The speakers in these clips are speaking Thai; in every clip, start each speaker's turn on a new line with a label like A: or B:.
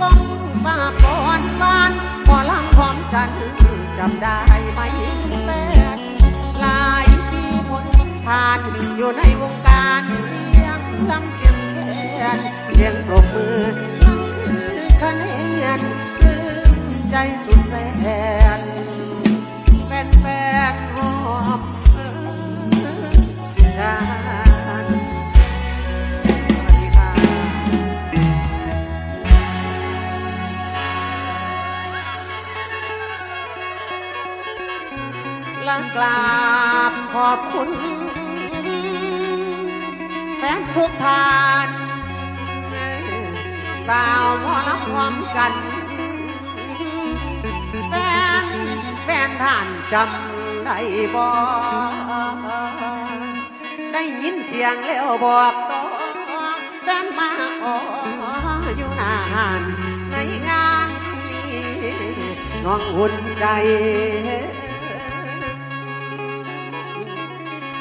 A: ก้องฟ้าก่อนบ้านพอลำพร้อมฉันจำได้ไหมแฟนหลายปีหมดผ่านอยู่ในวงการเสียงลำเสียงแคนเสียงปรบมือนั่งคะแนนลืมใจสุดแสน อบคุณ แฟนทุกท่าน สาวหมอลำพร้อมกัน แฟนแฟนท่านจำได้บ่ได้ยินเสียงแล้วบอกต่อแฟนมาขออยู่นานในงานนี้น้องอุ่นใจ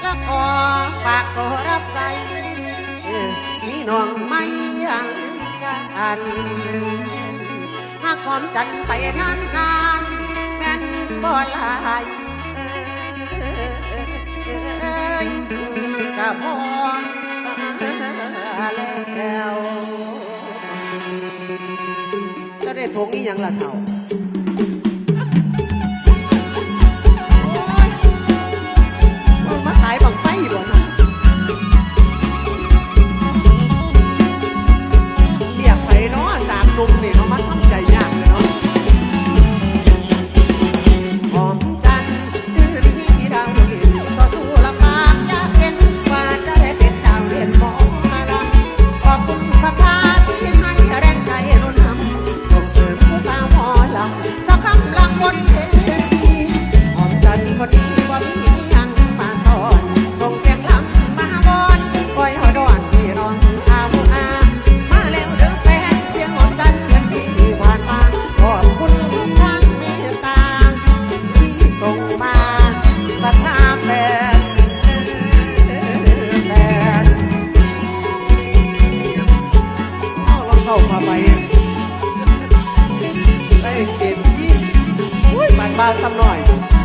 A: แล้วขอฝากตัวรับใส่มีน้องไม่ยังกันหากความจันไปนานนานๆแม่นบ่ลายเอ้ยกะพอแล้วจะได้ทงนี้ยังละเท่า Mama, come บ้านซ้ำหน่อย